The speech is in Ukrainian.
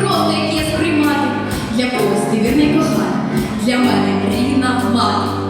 просто як є сприймати. Для когось ти вірний коханий, для мене рідна мати.